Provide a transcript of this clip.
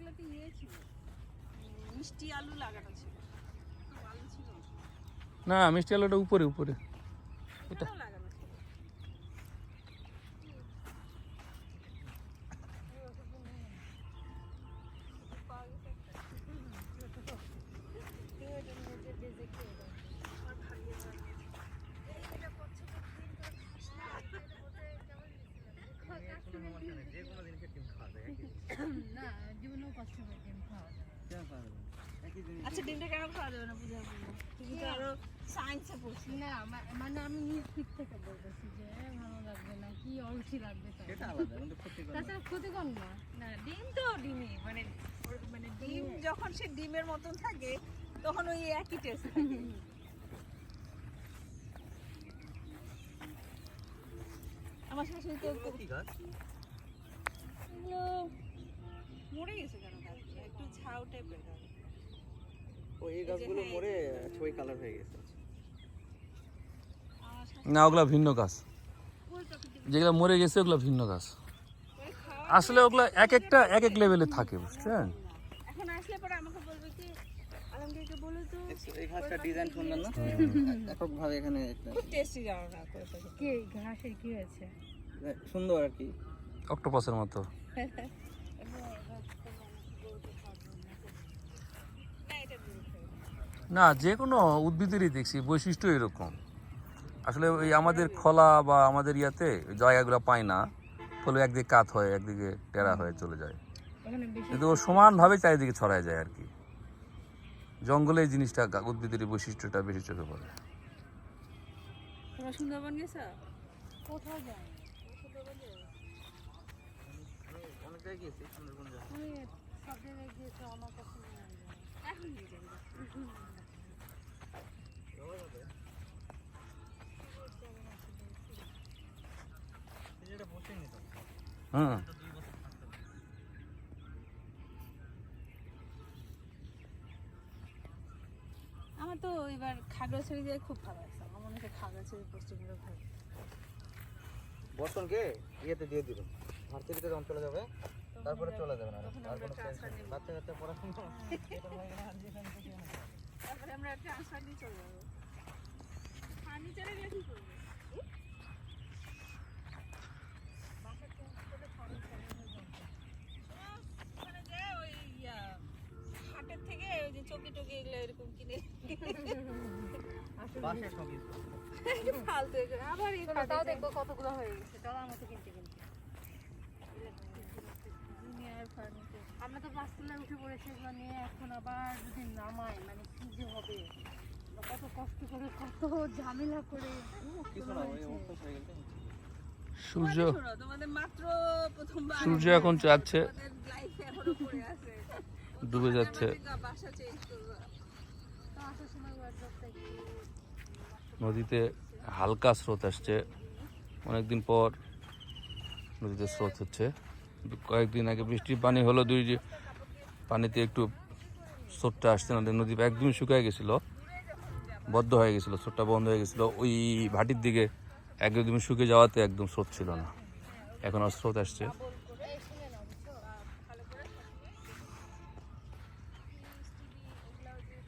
এগুলোতে ইয়ে ছিল। মিষ্টি আলু লাগানো ছিল। আলু ছিল। না মিষ্টি আলুটা উপরে উপরে লাগানো ছিল না জীবনেও কষ্ট করে ডিম খাওয়া আচ্ছা ডিমটা কেন খাওয়া যাবে না পূজা তুমি তো আরও সায়েন্সে পড়ছি। না মানে আমি নিজ দিক থেকে বলতেছি যে ভালো লাগবে না কি অলসি লাগবে তাই। সেটা আলাদা কিন্তু ক্ষতিকর না। তাছাড়া ক্ষতিকর না। না ডিম তো ডিমই মানে মানে ডিম যখন সে ডিমের মতন থাকে তখন ওই একই টেস্ট থাকে। আমার শাশুড়ি তো কি গাছ? মরে গেছে কেন গাছগুলো একটু ঝাউ টাইপের গাছ ও এই গাছগুলো হ্যাঁ, মরে ছবি কালার হয়ে গেছে। না ওগুলা ভিন্ন গাছ। যেগুলো মরে গেছে ওগুলো ভিন্ন গাছ। আসলে ওগুলো এক একটা এক এক লেভেলে থাকে বুঝছেন? এখন আসলে পরে আমাকে বলবে কি আলমগীরকে বলে তো এই ঘাসটার ডিজাইন সুন্দর না? এখানে খুব টেস্টি জানো না কি ঘাসের কি হয়েছে? সুন্দর আর কি। অক্টোপাসের মতো না এটা দূর থেকে না যে কোনো উদ্ভিদেরই দেখছি বৈশিষ্ট্য এরকম। আসলে ওই আমাদের খলা বা আমাদের ইয়াতে জায়গাগুলো পায় না ফলে একদিকে কাত হয় একদিকে টেরা হয়ে চলে যায়। কিন্তু ও সমানভাবে চারিদিকে ছড়ায় যায় আর কি জঙ্গলে এই জিনিসটা উদ্ভিদের বৈশিষ্ট্যটা বেশি চোখে পড়ে। সুন্দরবন গেছো? কোথাও যায় অনেক জায়গায় সুন্দরবন আমি সব জায়গায় গিয়েছি হয় এখন নিয়ে যাব এই যে এটা বসে নিত পারে। আমার তো এবার খাগড়াছড়ি যায় খুব ভালো লাগছে। আমার মনে হচ্ছে খাগড়াছড়ি পশ্চিমবঙ্গ ভালো। বর্তনকে ইয়েতে দিয়ে দিবেন। ভার্সিটিতে যখন চলে যাবে তারপরে চলে যাবেন আর আর কোনো। বাচ্চা কাচ্চা পড়াশোনা হয়ে। তারপরে আমরা ট্রান্সফার দিয়ে চলে যাব। ফার্নিচারে গিয়ে কি করব ওখানে যে ওই ইয়া, হাটের থেকে ওই যে চকি টকি এগুলো এরকম কিনে বাঁশের সঙ্গে ফালতু এগুলো। আবার এই চলো, তাও ফার্নিচার। দেখব কতগুলো হয়ে গেছে। চলো আমার মতো কিনতে কিনতে। আমরা তো উঠে পড়েছি এগুলো নিয়ে এখন আবার যদি নামাই মানে কি যে হবে? কত কষ্ট করে কত ঝামেলা করে। সূর্য তোমাদের মাত্র প্রথমবার সূর্য এখন আছে। ডুবে যাচ্ছে আমাদের বাসা চেঞ্জ করবা তো আসার সময় ওয়ার্ড্রপটা একটু নদীতে হালকা স্রোত আসছে। অনেকদিন পর নদীতে স্রোত হচ্ছে। কয়েকদিন আগে বৃষ্টির পানি হলো দুই যে পানিতে একটু স্রোতটা আসছে না নদী একদমই শুকিয়ে গেছিল। বদ্ধ হয়ে গেছিল, স্রোতটা বন্ধ হয়ে গেছিল। ওই ভাটির দিকে একদম শুকিয়ে যাওয়াতে একদম স্রোত ছিল না। এখন আর স্রোত আসছে।